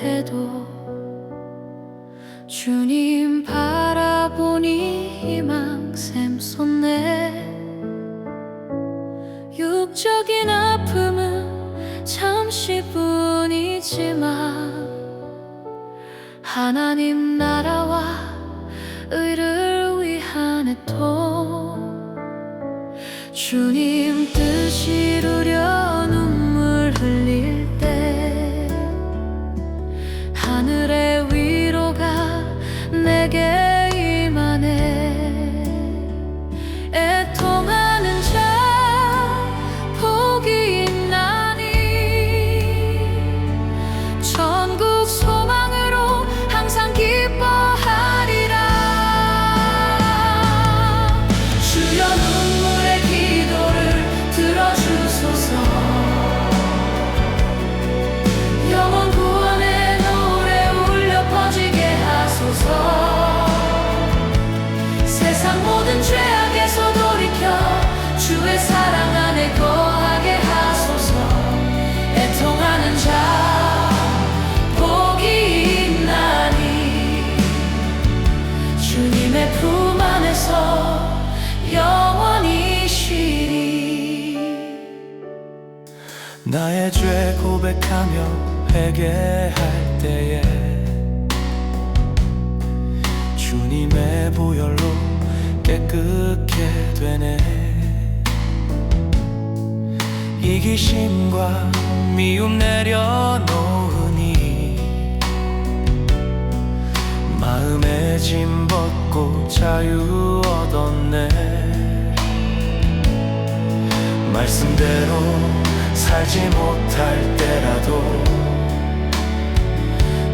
가득해도 주님 바라보니 희망 샘 솟네. 육적인 아픔은 잠시뿐이지만 하나님 나라와 의를 위한 애통. 주님 영원히 쉬리. 나의 죄 고백하며 회개할 때에 주님의 보혈로 깨끗게 되네. 이기심과 미움 내려놓으 마음의 짐 벗고 자유 얻었네. 말씀대로 살지 못할 때라도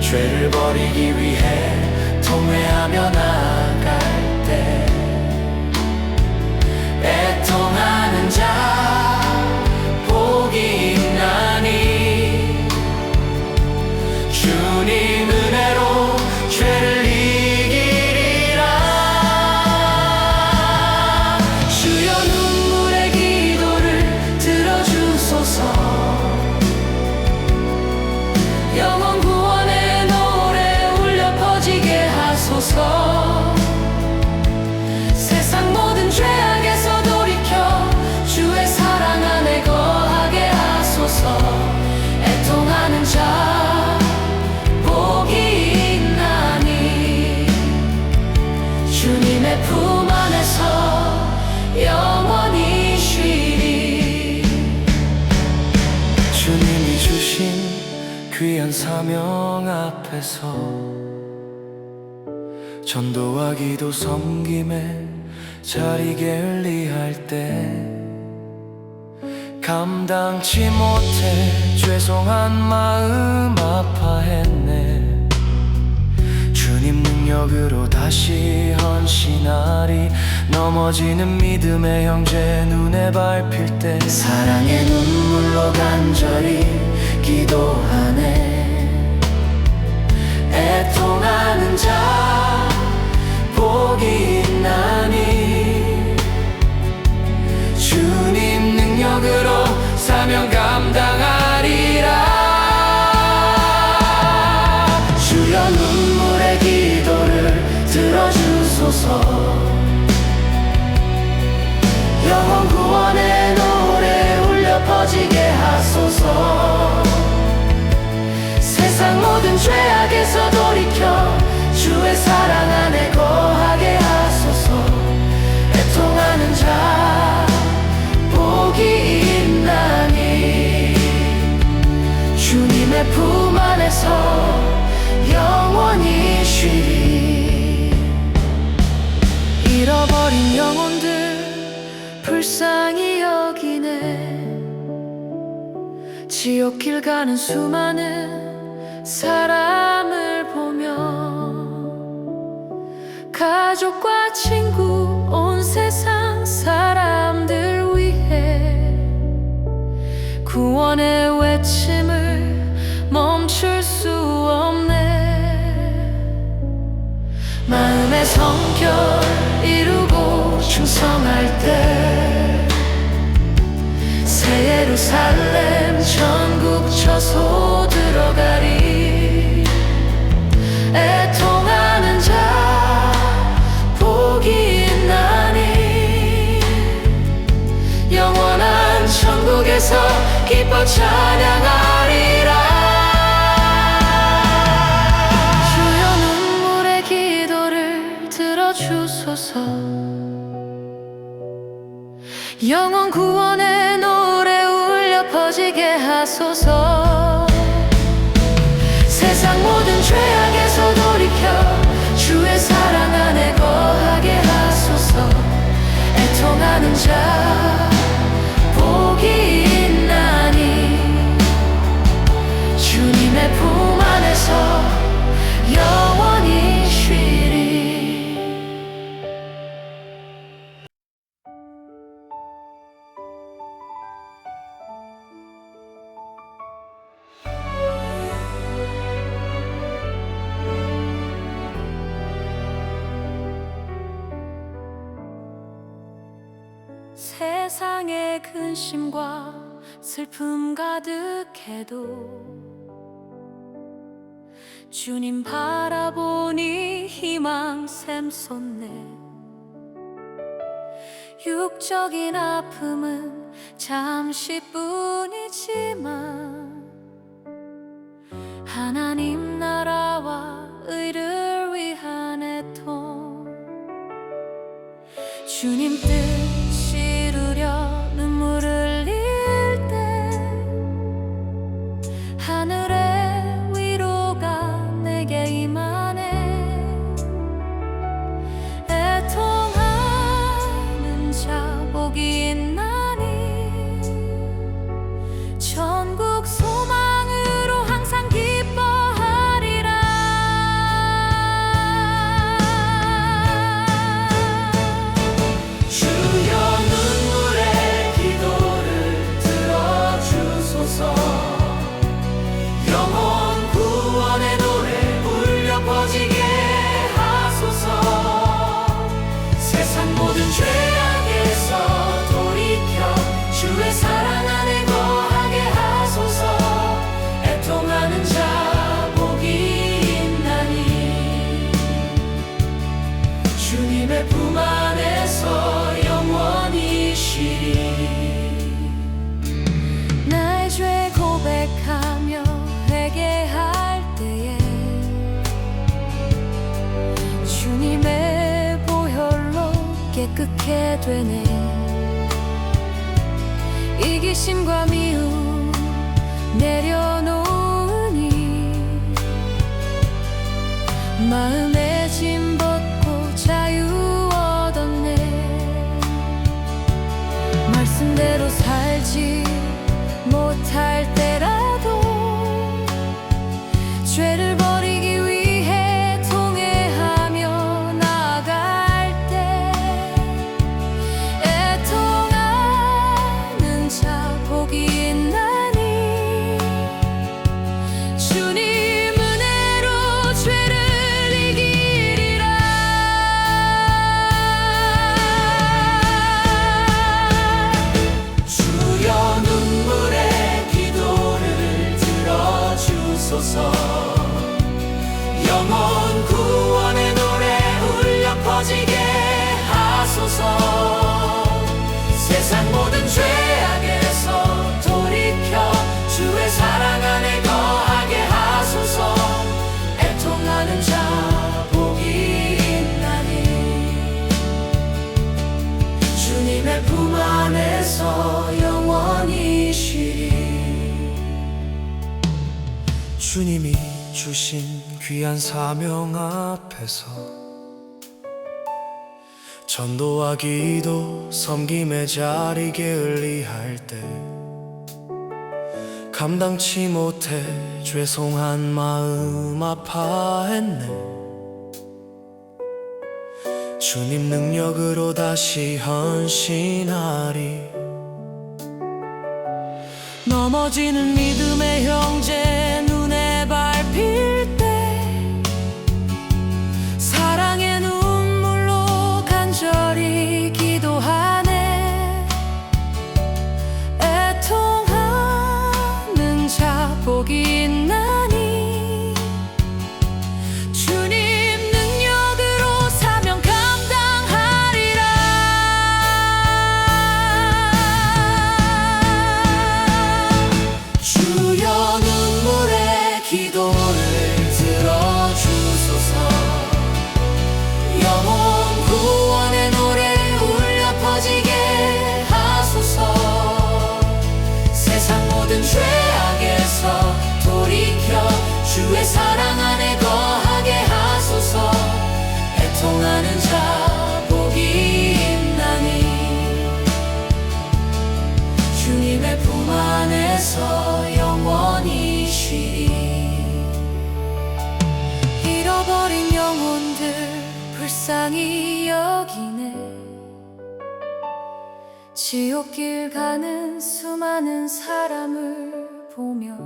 죄를 버리기 위해 통회하며 나 사명 앞에서 전도와 기도 섬김에 자리 게을리할 때 감당치 못해 죄송한 마음 아파했네. 주님 능력으로 다시 헌신하리. 넘어지는 믿음의 형제 눈에 밟힐 때. 사랑의 눈물로 간절히 기도하네 자 복이 있나니 주님 능력으로 사명 감당하 쉬리 잃어버린 영혼들 불쌍히 여기네. 지옥길 가는 수많은 사람 찬송할 때 새 예루살렘 천국 저소 들어가리. 애통하는 자 복이 있나니. 영원한 천국에서 기뻐 찬양하리라. 주소서. 영원 구원의 노래 울려 퍼지게 하소서. 세상 모든 죄악에서 돌이켜 주의 사랑 안에 거하게 하소서. 애통하는 자 세상의 근심과 슬픔 가득해도 주님 바라보니 희망 샘솟네. 육적인 아픔은 잠시뿐이지만 하나님 나라와 의를 위한 애통. 주님 뜻 깨끗게 되네? 이기심과 미움 내려놓으니 마음의 짐 벗고 자유 얻었네. 말씀대로 살지 못할 때 귀한 사명 앞에서 전도하기도 섬김의 자리 게을리할 때 감당치 못해 죄송한 마음 아파했네. 주님 능력으로 다시 헌신하리. 넘어지는 믿음의 불쌍히 여기네. 지옥길 가는 수많은 사람을 보며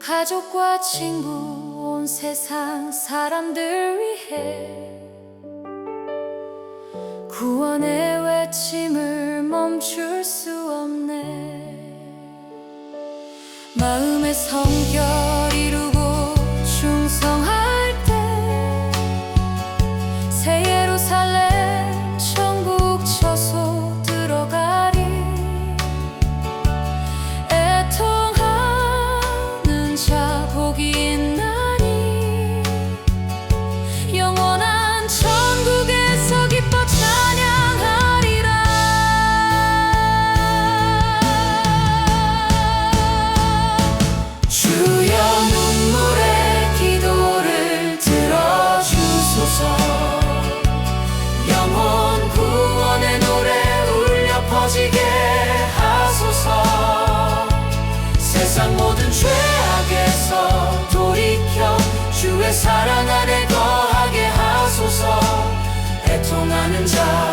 가족과 친구 온 세상 사람들 위해 구원의 외침을 멈출 수 없네. 마음의 성결 죄악에서 돌이켜 주의 사랑 안에 거하게 하소서. 애통하는 자